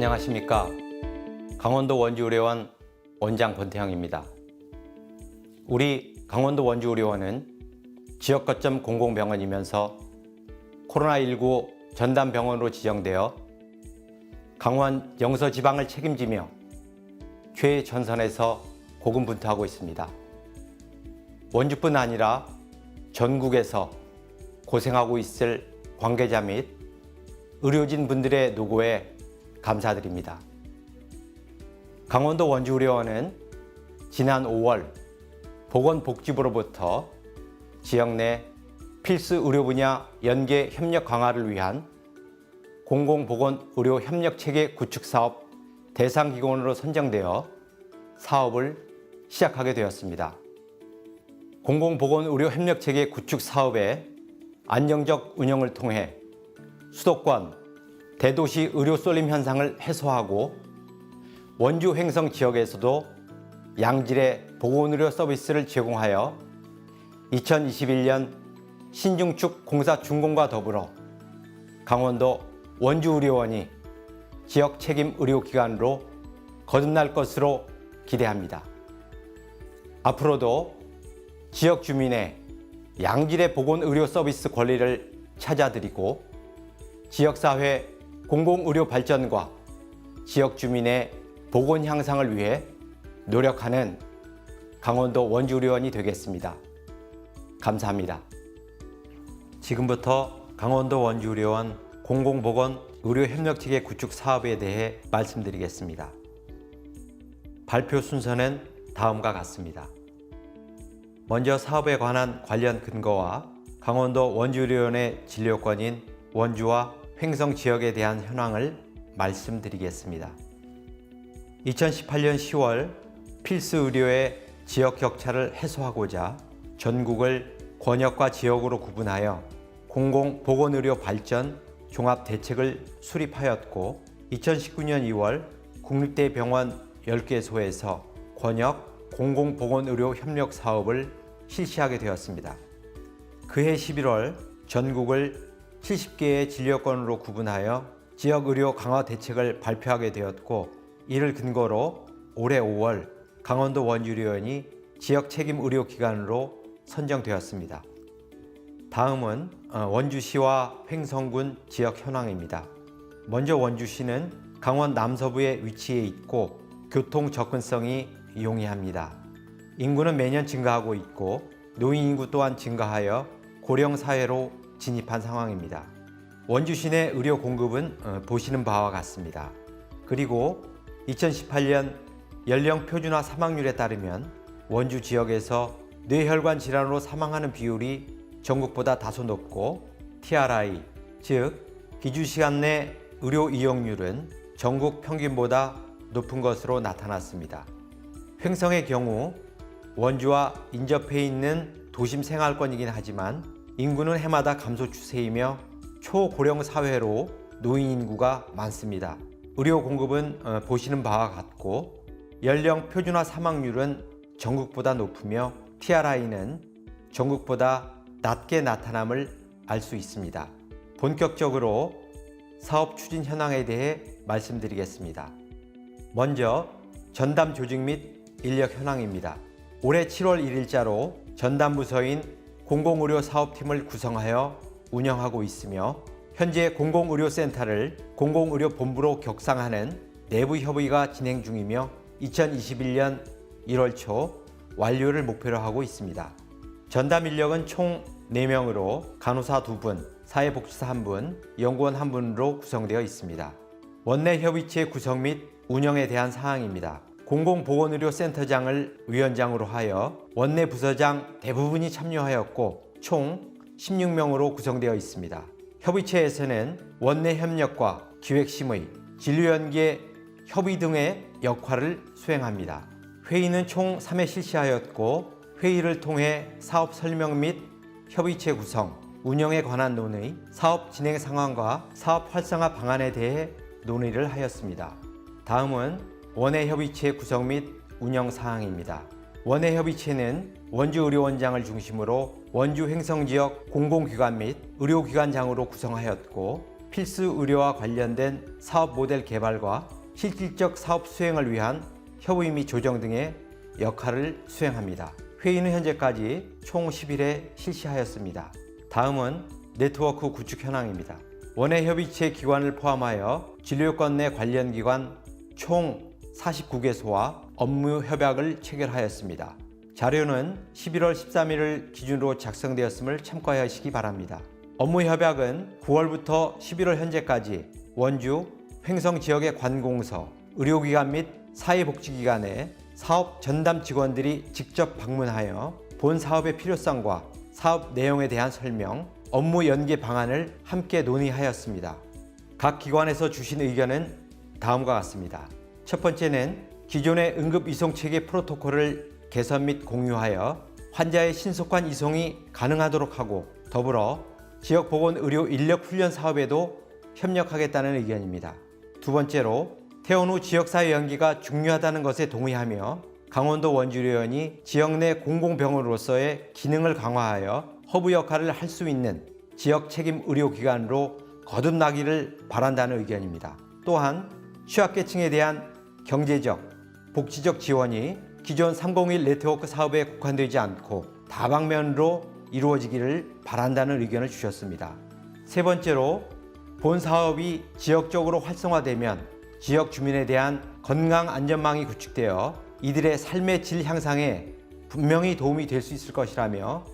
안녕하십니까. 강원도 원주의료원 원장 권태형입니다. 우리 강원도 원주의료원은 지역 거점 공공병원이면서 코로나19 전담병원으로 지정되어 강원 영서 지방을 책임지며 최전선에서 고군분투하고 있습니다. 원주뿐 아니라 전국에서 고생하고 있을 관계자 및 의료진 분들의 노고에 감사드립니다. 강원도 원주의료원은 지난 5월 보건복지부로부터 지역 내 필수 의료 분야 연계 협력 강화를 위한 공공보건의료 협력체계 구축 사업 대상 기관으로 선정되어 사업을 시작하게 되었습니다. 공공보건의료 협력체계 구축 사업의 안정적 운영을 통해 수도권 대도시 의료 쏠림 현상을 해소하고 원주 횡성 지역에서도 양질의 보건의료 서비스를 제공하여 2021년 신중축 공사 준공과 더불어 강원도 원주의료원이 지역 책임 의료기관으로 거듭날 것으로 기대합니다. 앞으로도 지역 주민의 양질의 보건의료 서비스 권리를 찾아드리고 지역사회 공공의료 발전과 지역 주민의 보건 향상을 위해 노력하는 강원도 원주의료원이 되겠습니다. 감사합니다. 지금부터 강원도 원주의료원 공공보건 의료협력체계 구축 사업에 대해 말씀드리겠습니다. 발표 순서는 다음과 같습니다. 먼저 사업에 관한 관련 근거와 강원도 원주의료원의 진료권인 원주와 횡성 지역에 대한 현황을 말씀드리겠습니다. 2018년 10월 필수 의료의 지역 격차를 해소하고자 전국을 권역과 지역으로 구분하여 공공보건의료 발전 종합 대책을 수립하였고 2019년 2월 국립대병원 10개소에서 권역 공공보건의료 협력 사업을 실시하게 되었습니다. 그해 11월 전국을 70개의 진료권으로 구분하여 지역 의료 강화 대책을 발표하게 되었고 이를 근거로 올해 5월 강원도 원주의료원이 지역 책임 의료 기관으로 선정되었습니다. 다음은 어, 원주시와 횡성군 지역 현황입니다. 먼저 원주시는 강원 남서부에 위치해 있고 교통 접근성이 용이합니다. 인구는 매년 증가하고 있고 노인 인구 또한 증가하여 고령 사회로 진입한 상황입니다. 원주시 내 의료 공급은 어, 보시는 바와 같습니다. 그리고 2018년 연령 표준화 사망률에 따르면 원주 지역에서 뇌혈관 질환으로 사망하는 비율이 전국보다 다소 높고 TRI 즉 기주 시간 내 의료 이용률은 전국 평균보다 높은 것으로 나타났습니다. 횡성의 경우 원주와 인접해 있는 도심 생활권이긴 하지만 인구는 해마다 감소 추세이며 초고령 사회로 노인 인구가 많습니다. 의료 공급은 어, 보시는 바와 같고 연령 표준화 사망률은 전국보다 높으며 TRI는 전국보다 낮게 나타남을 알 수 있습니다. 본격적으로 사업 추진 현황에 대해 말씀드리겠습니다. 먼저 전담 조직 및 인력 현황입니다. 올해 7월 1일자로 전담 부서인 공공의료 사업팀을 구성하여 운영하고 있으며 현재 공공의료센터를 공공의료본부로 격상하는 내부 협의가 진행 중이며 2021년 1월 초 완료를 목표로 하고 있습니다. 전담 인력은 총 4명으로 간호사 2분, 사회복지사 1분, 연구원 1분으로 구성되어 있습니다. 원내 협의체 구성 및 운영에 대한 사항입니다. 공공보건의료센터장을 위원장으로 하여 원내 부서장 대부분이 참여하였고 총 16명으로 구성되어 있습니다. 협의체에서는 원내 협력과 기획심의, 진료연계 협의 등의 역할을 수행합니다. 회의는 총 3회 실시하였고 회의를 통해 사업 설명 및 협의체 구성, 운영에 관한 논의, 사업 진행 상황과 사업 활성화 방안에 대해 논의를 하였습니다. 다음은 원외 협의체 구성 및 운영 사항입니다. 원외 협의체는 원주 의료원장을 중심으로 원주 횡성 지역 공공기관 및 의료기관장으로 구성하였고 필수 의료와 관련된 사업 모델 개발과 실질적 사업 수행을 위한 협의 및 조정 등의 역할을 수행합니다. 회의는 현재까지 총 10일에 실시하였습니다. 다음은 네트워크 구축 현황입니다. 원외 협의체 기관을 포함하여 진료권 내 관련 기관 총 49개소와 업무 협약을 체결하였습니다. 자료는 11월 13일을 기준으로 작성되었음을 참고하시기 바랍니다. 업무 협약은 9월부터 11월 현재까지 원주, 횡성 지역의 관공서, 의료기관 및 사회복지기관에 사업 전담 직원들이 직접 방문하여 본 사업의 필요성과 사업 내용에 대한 설명, 업무 연계 방안을 함께 논의하였습니다. 각 기관에서 주신 의견은 다음과 같습니다. 첫 번째는 기존의 응급 이송 체계 프로토콜을 개선 및 공유하여 환자의 신속한 이송이 가능하도록 하고 더불어 지역 보건 의료 인력 훈련 사업에도 협력하겠다는 의견입니다. 두 번째로 퇴원 후 지역사회 연계가 중요하다는 것에 동의하며 강원도 원주의원이 지역 내 공공병원으로서의 기능을 강화하여 허브 역할을 할 수 있는 지역 책임 의료기관으로 거듭나기를 바란다는 의견입니다. 또한 취약계층에 대한 경제적, 복지적 지원이 기존 301 네트워크 사업에 국한되지 않고 다방면으로 이루어지기를 바란다는 의견을 주셨습니다. 세 번째로 본 사업이 지역적으로 활성화되면 지역 주민에 대한 건강 안전망이 구축되어 이들의 삶의 질 향상에 분명히 도움이 될 수 있을 것이라며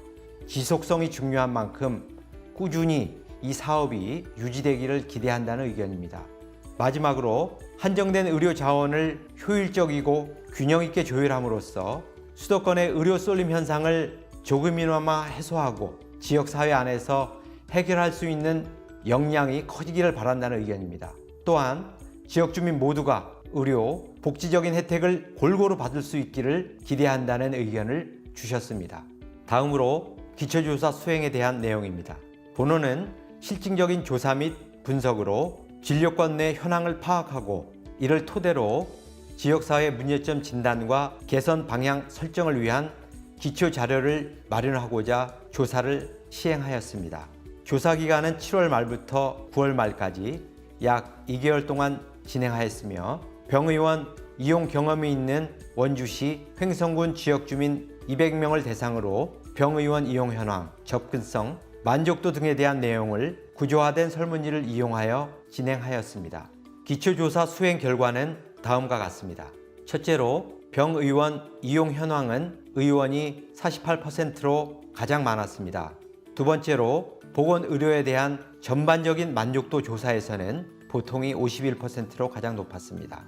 지속성이 중요한 만큼 꾸준히 이 사업이 유지되기를 기대한다는 의견입니다. 마지막으로 한정된 의료 자원을 효율적이고 균형 있게 조율함으로써 수도권의 의료 쏠림 현상을 조금이나마 해소하고 지역 사회 안에서 해결할 수 있는 역량이 커지기를 바란다는 의견입니다. 또한 지역 주민 모두가 의료, 복지적인 혜택을 골고루 받을 수 있기를 기대한다는 의견을 주셨습니다. 다음으로 기초조사 수행에 대한 내용입니다. 본원은 실증적인 조사 및 분석으로 진료권 내 현황을 파악하고 이를 토대로 지역사회 문제점 진단과 개선 방향 설정을 위한 기초 자료를 마련하고자 조사를 시행하였습니다. 조사 기간은 7월 말부터 9월 말까지 약 2개월 동안 진행하였으며 병의원 이용 경험이 있는 원주시 횡성군 지역 주민 200명을 대상으로 병의원 이용 현황, 접근성, 만족도 등에 대한 내용을 구조화된 설문지를 이용하여 진행하였습니다. 기초조사 수행 결과는 다음과 같습니다. 첫째로 병의원 이용 현황은 의원이 48%로 가장 많았습니다. 두 번째로 보건의료에 대한 전반적인 만족도 조사에서는 보통이 51%로 가장 높았습니다.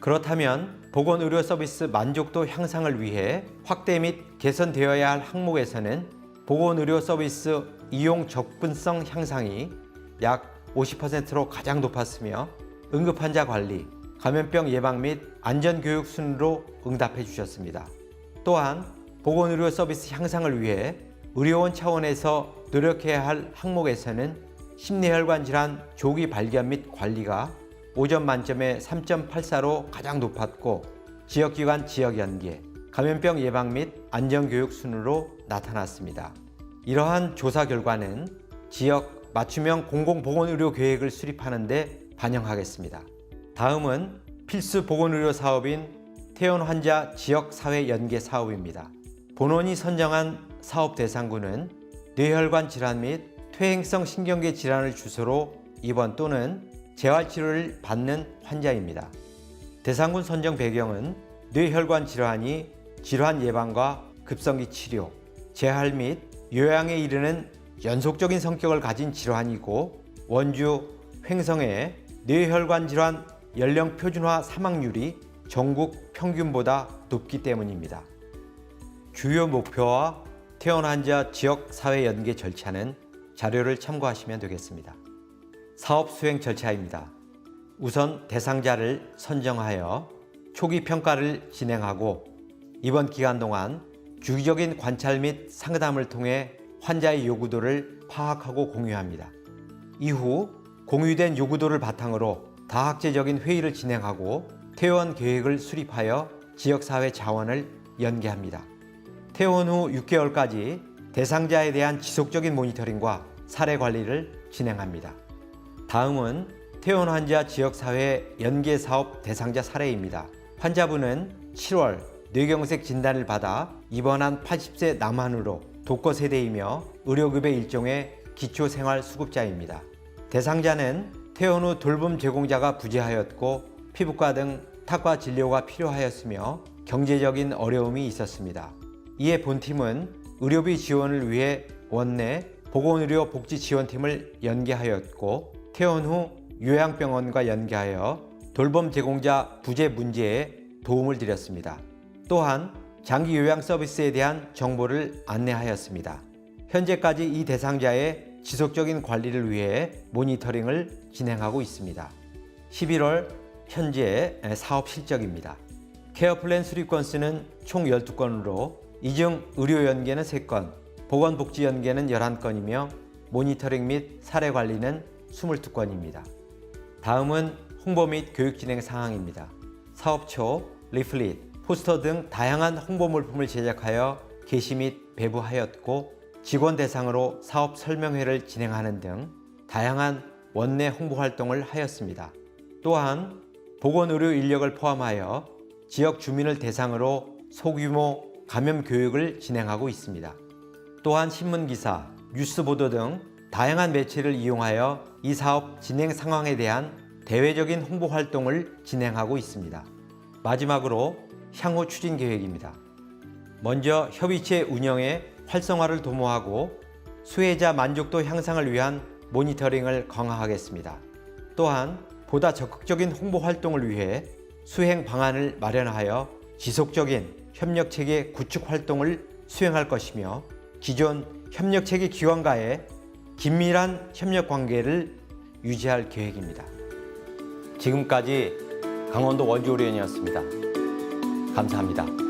그렇다면 보건의료 서비스 만족도 향상을 위해 확대 및 개선되어야 할 항목에서는 보건의료 서비스 이용 접근성 향상이 약 50%로 가장 높았으며 응급환자 관리, 감염병 예방 및 안전교육 순으로 응답해 주셨습니다. 또한 보건의료 서비스 향상을 위해 의료원 차원에서 노력해야 할 항목에서는 심뇌혈관 질환 조기 발견 및 관리가 5점 만점에 3.84로 가장 높았고 지역기관 지역 연계, 감염병 예방 및 안전교육 순으로 나타났습니다. 이러한 조사 결과는 지역 맞춤형 공공보건의료 계획을 수립하는 데 반영하겠습니다. 다음은 필수 보건의료 사업인 퇴원 환자 지역 사회 연계 사업입니다. 본원이 선정한 사업 대상군은 뇌혈관 질환 및 퇴행성 신경계 질환을 주소로 입원 또는 재활 치료를 받는 환자입니다. 대상군 선정 배경은 뇌혈관 질환이 질환 예방과 급성기 치료, 재활 및 요양에 이르는 연속적인 성격을 가진 질환이고 원주 횡성의 뇌혈관 질환 연령 표준화 사망률이 전국 평균보다 높기 때문입니다. 주요 목표와 퇴원 환자 지역 사회 연계 절차는 자료를 참고하시면 되겠습니다. 사업 수행 절차입니다. 우선 대상자를 선정하여 초기 평가를 진행하고 이번 기간 동안 주기적인 관찰 및 상담을 통해 환자의 요구도를 파악하고 공유합니다. 이후 공유된 요구도를 바탕으로 다학제적인 회의를 진행하고 퇴원 계획을 수립하여 지역사회 자원을 연계합니다. 퇴원 후 6개월까지 대상자에 대한 지속적인 모니터링과 사례 관리를 진행합니다. 다음은 퇴원 환자 지역사회 연계 사업 대상자 사례입니다. 환자분은 7월 뇌경색 진단을 받아 입원한 80세 남한으로 독거 세대이며 의료급의 일종의 기초생활 수급자입니다. 대상자는 퇴원 후 돌봄 제공자가 부재하였고 피부과 등 타과 진료가 필요하였으며 경제적인 어려움이 있었습니다. 이에 본팀은 의료비 지원을 위해 원내 보건의료 복지지원팀을 연계하였고 퇴원 후 요양병원과 연계하여 돌봄 제공자 부재 문제에 도움을 드렸습니다. 또한 장기 요양 서비스에 대한 정보를 안내하였습니다. 현재까지 이 대상자의 지속적인 관리를 위해 모니터링을 진행하고 있습니다. 11월 현재 사업 실적입니다. 케어 플랜 수립 건수는 총 12건으로 이 중 의료 연계는 3건, 보건복지 연계는 11건이며 모니터링 및 사례 관리는 22건입니다. 다음은 홍보 및 교육 진행 상황입니다. 사업 초, 리플릿, 포스터 등 다양한 홍보 물품을 제작하여 게시 및 배부하였고 직원 대상으로 사업 설명회를 진행하는 등 다양한 원내 홍보 활동을 하였습니다. 또한 보건 의료 인력을 포함하여 지역 주민을 대상으로 소규모 감염 교육을 진행하고 있습니다. 또한 신문 기사, 뉴스 보도 등 다양한 매체를 이용하여 이 사업 진행 상황에 대한 대외적인 홍보 활동을 진행하고 있습니다. 마지막으로 향후 추진 계획입니다. 먼저 협의체 운영의 활성화를 도모하고 수혜자 만족도 향상을 위한 모니터링을 강화하겠습니다. 또한 보다 적극적인 홍보 활동을 위해 수행 방안을 마련하여 지속적인 협력 체계 구축 활동을 수행할 것이며 기존 협력 체계 기관과의 긴밀한 협력 관계를 유지할 계획입니다. 지금까지 강원도 원주의원이었습니다. 감사합니다.